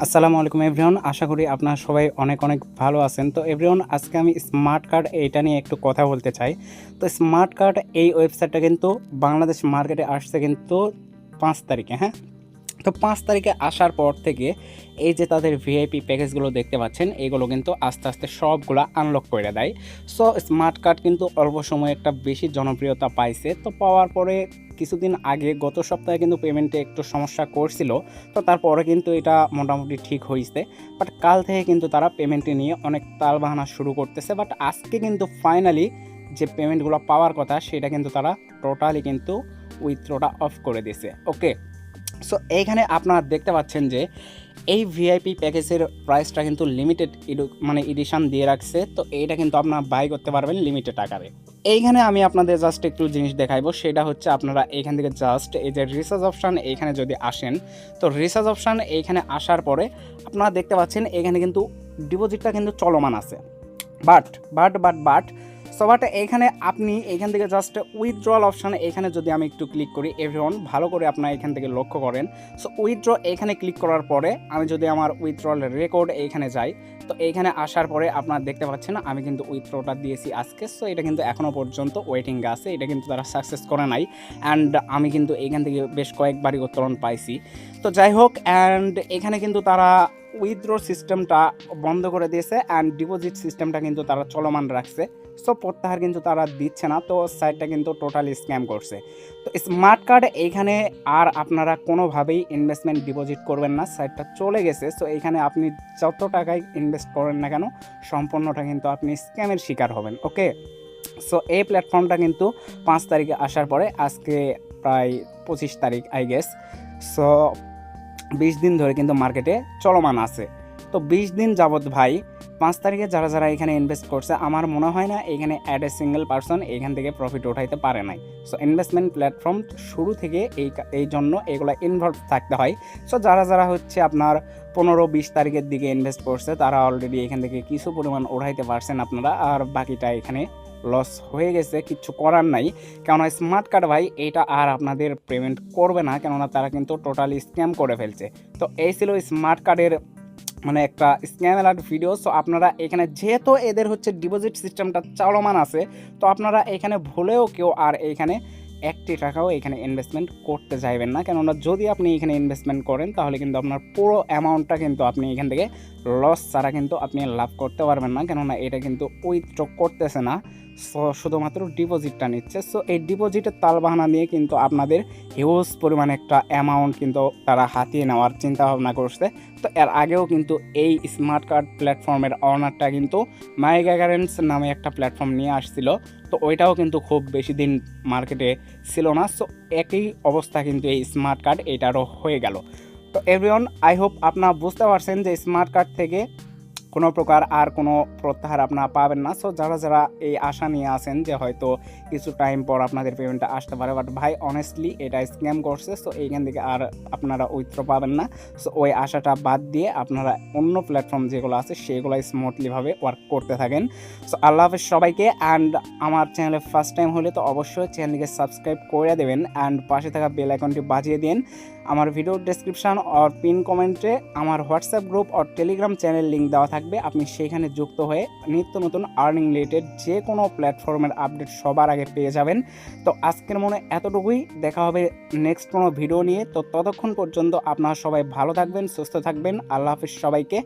আসসালামু আলাইকুম, এভরিওয়ান। আশা করি আপনারা সবাই অনেক অনেক ভালো আছেন। তো, এভরিওয়ান, আজকে আমি স্মার্ট কার্ড এইটা নিয়ে একটু কথা বলতে চাই। তো, স্মার্ট কার্ড এই ওয়েবসাইটটা কিন্তু বাংলাদেশ মার্কেটে আসছে কিন্তু পাঁচ তারিখে হ্যাঁ? তো পাঁচ তারিখে আসার পর থেকে এই যে তাদের ভিআইপি প্যাকেজগুলো দেখতে পাচ্ছেন, এগুলো কিন্তু আস্তে আস্তে সবগুলো আনলক করে দেয়। সো স্মার্ট কার্ড কিন্তু অল্প সময়ে একটা বেশি জনপ্রিয়তা পাইছে। তো পাওয়ার পরে কিছুদিন আগে, গত সপ্তাহে কিন্তু পেমেন্টে একটু সমস্যা করছিল। তো তারপরে কিন্তু এটা মোটামুটি ঠিক হয়েছে বাট কাল থেকে কিন্তু তারা পেমেন্টে নিয়ে অনেক তাল বাহানা শুরু করতেছে। বাট আজকে কিন্তু ফাইনালি যে পেমেন্টগুলো পাওয়ার কথা, সেটা কিন্তু তারা টোটালি কিন্তু উইথড্রটা অফ করে দিয়েছে। ওকে সো এইখানে আপনারা দেখতে পাচ্ছেন যে এই ভিআইপি প্যাকেজের প্রাইসটা কিন্তু লিমিটেড মানে এডিশন দিয়ে রাখছে। তো এইটা কিন্তু আপনারা বাই করতে পারবেন লিমিটেড আকারে। এইখানে আমি আপনাদের জাস্ট একটু জিনিস দেখাইবো। সেটা হচ্ছে আপনারা এইখান থেকে জাস্ট এই যে রিসার্চ অপশান এইখানে যদি আসেন, তো রিসার্চ অপশান এইখানে আসার পরে আপনারা দেখতে পাচ্ছেন এখানে কিন্তু ডিপোজিটটা কিন্তু চলমান আছে। But but but but so but এখানে আপনি এখান থেকে জাস্ট উইথড্রল অপশানে এখানে যদি আমি একটু ক্লিক করি এভরিওয়ান ভালো করে আপনার এখান থেকে লক্ষ্য করেন। সো উইথড্র এখানে ক্লিক করার পরে আমি যদি আমার উইথড্রল রেকর্ড এইখানে যাই, তো এইখানে আসার পরে আপনারা দেখতে পাচ্ছেন, আমি কিন্তু উইথড্রটা দিয়েছি আজকে। সো এটা কিন্তু এখনও পর্যন্ত ওয়েটিং আছে, এটা কিন্তু তারা সাকসেস করে নাই। অ্যান্ড আমি কিন্তু এইখান থেকে বেশ কয়েকবারই উত্তোলন পাইছি। তো যাই হোক অ্যান্ড এখানে কিন্তু তারা উইথড্র সিস্টেমটা বন্ধ করে দিয়েছে অ্যান্ড ডিপোজিট সিস্টেমটা কিন্তু তারা চলমান রাখছে। সো প্রত্যাহার কিন্তু তারা দিচ্ছে না, তো সাইটটা কিন্তু টোটালি স্ক্যাম করছে। তো স্মার্ট কার্ড এইখানে আর আপনারা কোনোভাবেই ইনভেস্টমেন্ট ডিপোজিট করবেন না সাইটটা চলে গেছে। সো এইখানে আপনি যত টাকায় ইনভেস্ট করেন না কেন, সম্পূর্ণটা কিন্তু আপনি স্ক্যামের শিকার হবেন ওকে সো এই প্ল্যাটফর্মটা কিন্তু পাঁচ তারিখে আসার পরে, আজকে প্রায় পঁচিশ তারিখ আই গেস সো বিশ দিন ধরে কিন্তু মার্কেটে চলমান আছে। তো বিশ দিন যাবৎ ভাই পাঁচ তারিখে যারা যারা এখানে ইনভেস্ট করছে, আমার মনে হয় না এখানে অ্যাড এ সিঙ্গেল পার্সন এখান থেকে প্রফিট উঠাইতে পারে নাই। সো ইনভেস্টমেন্ট প্ল্যাটফর্ম শুরু থেকে এই এই জন্য এগুলো ইনভলভ থাকতে হয়। সো যারা যারা হচ্ছে আপনার পনেরো বিশ তারিখের দিকে ইনভেস্ট করছে, তারা অলরেডি এখান থেকে কিছু পরিমাণ উঠাইতে পারছেন আপনারা, আর বাকিটা এখানে লস হয়ে গেছে, কিছু করার নাই। কেননা স্মার্ট কার্ড ভাই, এটা আর আপনাদের পেমেন্ট করবে না, কেননা তারা কিন্তু টোটালি স্ক্যাম করে ফেলছে। তো এই ছিল স্মার্ট কার্ডের মানে একটা স্ক্যাম অ্যালার্ট ভিডিও সো আপনারা এখানে যেহেতু এদের হচ্ছে ডিপোজিট সিস্টেমটা চলমান আছে, তো আপনারা এখানে ভুলেও কেউ আর এইখানে একটি টাকাও এখানে ইনভেস্টমেন্ট করতে চাইবেন না। কেননা যদি আপনি এখানে ইনভেস্টমেন্ট করেন, তাহলে কিন্তু আপনার পুরো অ্যামাউন্টটা কিন্তু আপনি এখান থেকে লস ছাড়া কিন্তু আপনি লাভ করতে পারবেন না, কেননা এটা কিন্তু উইথড্র করতেছে না। শুধুমাত্র ডিপোজিটটা নিচ্ছে। সো এই ডিপোজিটের তালবাহানা নিয়ে কিন্তু আপনাদের হিউজ পরিমাণে একটা অ্যামাউন্ট কিন্তু তারা হাতিয়ে নেওয়ার চিন্তা ভাবনা করছে। তো এর আগেও কিন্তু এই স্মার্ট কার্ড প্ল্যাটফর্মের অনারটা কিন্তু মাইগা গারেন্টস নামে একটা প্ল্যাটফর্ম নিয়ে আসছিল। তো ওইটাও কিন্তু খুব বেশি দিন মার্কেটে ছিল না। সো একই অবস্থা কিন্তু এই স্মার্ট কার্ড এটারও হয়ে গেল। তো এভরিওয়ান আই হোপ আপনারা বুঝতে পারছেন যে স্মার্ট কার্ড থেকে কোনো প্রকার আর কোনো প্রত্যাহার আপনারা পাবেন না। সো যারা যারা এই আশা নিয়ে আসেন যে হয়তো কিছু টাইম পর আপনাদের পেমেন্টটা আসতে পারে বাট ভাই অনেস্টলি এটা স্ক্যাম করছে সো এইখান থেকে আর আপনারা উইথ্র পাবেন না। সো ওই আশাটা বাদ দিয়ে আপনারা অন্য প্ল্যাটফর্ম যেগুলো আছে সেগুলো স্মুথলিভাবে ওয়ার্ক করতে থাকেন। সো আল্লাহ হাফেজ সবাইকে অ্যান্ড আমার চ্যানেলে ফার্স্ট টাইম হলে তো অবশ্যই চ্যানেলকে সাবস্ক্রাইব করে দেবেন অ্যান্ড পাশে থাকা বেল আইকনটি বাজিয়ে দিন। আমার ভিডিও ডেসক্রিপশন অর পিন কমেন্টে আমার WhatsApp group or Telegram channel link দেওয়া থাকবে। আপনি সেখানে যুক্ত হয়ে নিত্য নতুন আর্নিং রিলেটেড যে কোনো প্ল্যাটফর্মের আপডেট সবার আগে পেয়ে যাবেন। তো আজকের মনে এতটুকুই। দেখা হবে নেক্সট কোনো ভিডিও নিয়ে। তো ততক্ষণ পর্যন্ত আপনারা সবাই ভালো থাকবেন, সুস্থ থাকবেন। আল্লাহ হাফিজ সবাইকে।